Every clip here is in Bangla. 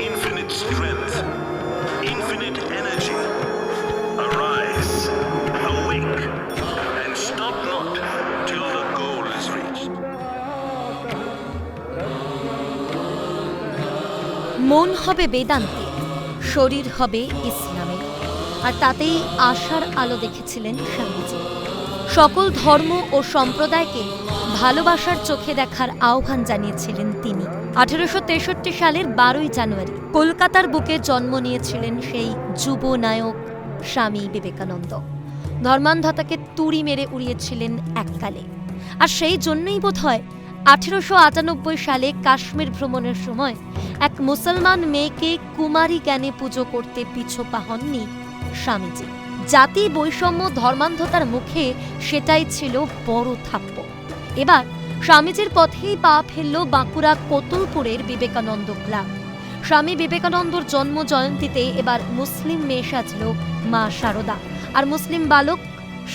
infinite strength, infinite energy. Arise, awake, and stop not till the goal is reached. মন হবে বেদান্তে শরীর হবে ইসলামে আর তাতেই আশার আলো দেখেছিলেন স্বামীজি সকল ধর্ম ও সম্প্রদায়কে ভালোবাসার চোখে দেখার আহ্বান জানিয়েছিলেন তিনি। আঠেরোশো তেষট্টি সালের বারোই জানুয়ারি কলকাতার বুকে জন্ম নিয়েছিলেন সেই যুব নায়ক স্বামী বিবেকানন্দ। ধর্মান্ধতাকে তুড়ি মেরে উড়িয়েছিলেন এককালে। আর সেই জন্যই বোধ হয় আঠেরোশো আটানব্বই সালে কাশ্মীর ভ্রমণের সময় এক মুসলমান মেয়েকে কুমারী জ্ঞানে পুজো করতে পিছপা হননি স্বামীজি। জাতি বৈষম্য ধর্মান্ধতার মুখে সেটাই ছিল বড় থাপ্য এবার স্বামীজির পথেই পা ফেলল বাঁকুড়া কতুলপুরের বিবেকানন্দ ক্লাব। স্বামী বিবেকানন্দর জন্ম জয়ন্তীতে এবার মুসলিম মেয়ে সাজল মা শারদা আর মুসলিম বালক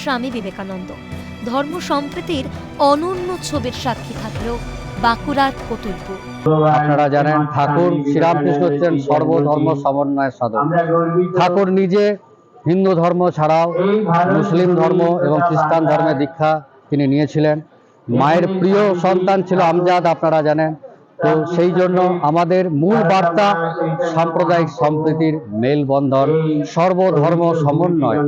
স্বামী বিবেকানন্দ। ধর্ম সম্প্রীতির অনন্য ছবির সাক্ষী থাকল বাঁকুড়ার কতুলপুর। আপনারা জানেন ঠাকুর শ্রীরামকৃষ্ণ হচ্ছেন সর্বধর্ম সমন্বয়ের সাধক। ঠাকুর নিজে হিন্দু ধর্ম ছাড়াও মুসলিম ধর্ম এবং খ্রিস্টান ধর্মে দীক্ষা তিনি নিয়েছিলেন। মায়ের প্রিয় সন্তান ছিল আমজাদ, আপনারা জানেন। তো সেই জন্য আমাদের মূল বার্তা সাম্প্রদায়িক সম্প্রীতির মেলবন্ধন, সর্বধর্ম সমন্বয়।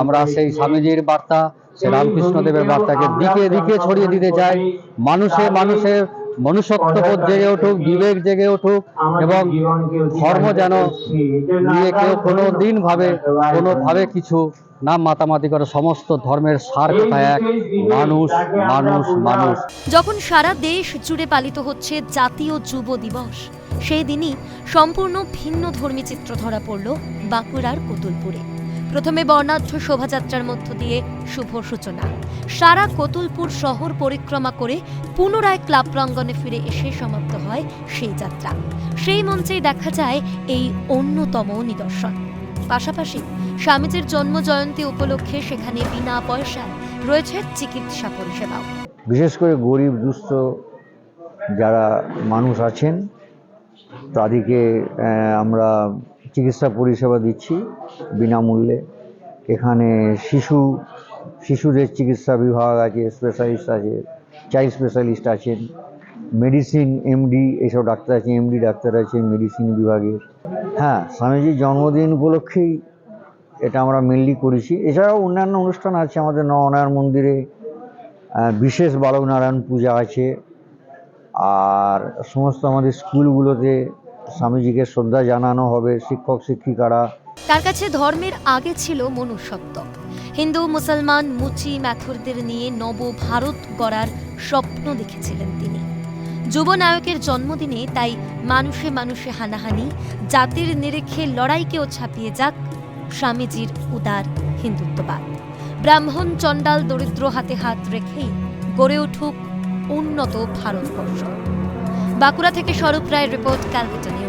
আমরা সেই স্বামীজির বার্তা, সে রামকৃষ্ণদেবের বার্তাকে দিকে দিকে ছড়িয়ে দিতে চাই। মানুষে মানুষের মনুষ্যত্ববোধ জেগে উঠুক বিবেক জেগে উঠুক এবং ধর্ম যেন নিয়ে কেউ কোনো দিন ভাবে কোনোভাবে কিছু না মাতামাতি করে সমস্ত ধর্মের সার কথা এক? মানুষ মানুষ মানুষ। যখন সারা দেশ জুড়ে পালিত হচ্ছে জাতীয় যুব দিবস সেই দিনই সম্পূর্ণ ভিন্ন ধর্মী চিত্র ধরা পড়ল বাঁকুড়ার কতুলপুরে। প্রথমে বর্ণাঢ্য শোভাযাত্রার মধ্য দিয়ে শুভ সূচনা। সারা কতুলপুর শহর পরিক্রমা করে পুনরায় ক্লাব প্রাঙ্গণে ফিরে এসে সমাপ্ত হয় সেই যাত্রা। সেই মঞ্চেই দেখা যায় এই অন্যতম নিদর্শন। পাশাপাশি স্বামীজির জন্ম জয়ন্তী উপলক্ষে সেখানে বিনা পয়সায় রয়েছে চিকিৎসা পরিষেবাও। বিশেষ করে গরিব, দুস্থ যারা মানুষ আছেন, তাদেরকে আমরা চিকিৎসা পরিষেবা দিচ্ছি বিনামূল্যে। এখানে শিশু, শিশুদের চিকিৎসা বিভাগ আছে স্পেশালিস্ট আছে চাইল্ড স্পেশালিস্ট আছেন মেডিসিন এমডি এইসব ডাক্তার আছে এমডি ডাক্তার আছেন মেডিসিন বিভাগের। হ্যাঁ স্বামীজির জন্মদিন উপলক্ষেই এটা আমরা মেনলি করেছি। এছাড়াও অন্যান্য অনুষ্ঠান আছে আমাদের নবনারায়ণ মন্দিরে বিশেষ বালক নারায়ণ পূজা আছে। আর সমস্ত আমাদের স্কুলগুলোতে স্বামীজিকে শ্রদ্ধা জানানো হবে, শিক্ষক, শিক্ষিকারা। তার কাছে ধর্মের আগে ছিল মনুষ্যত্ব। হিন্দু, মুসলমান, মুচি ম্যাথরদের নিয়ে নব ভারত গড়ার স্বপ্ন দেখেছিলেন তিনি। যুব নায়কের জন্মদিনে তাই মানুষে মানুষে হানাহানি, জাতির নিরেখে লড়াইকেও ছাপিয়ে যাক স্বামীজির উদার হিন্দুত্ববাদ। ব্রাহ্মণ চণ্ডাল দরিদ্র হাতে হাত রেখেই গড়ে উঠুক উন্নত ভারতবর্ষ। বাঁকুড়া থেকে স্বরূপ রায়ের রিপোর্ট নিউজ।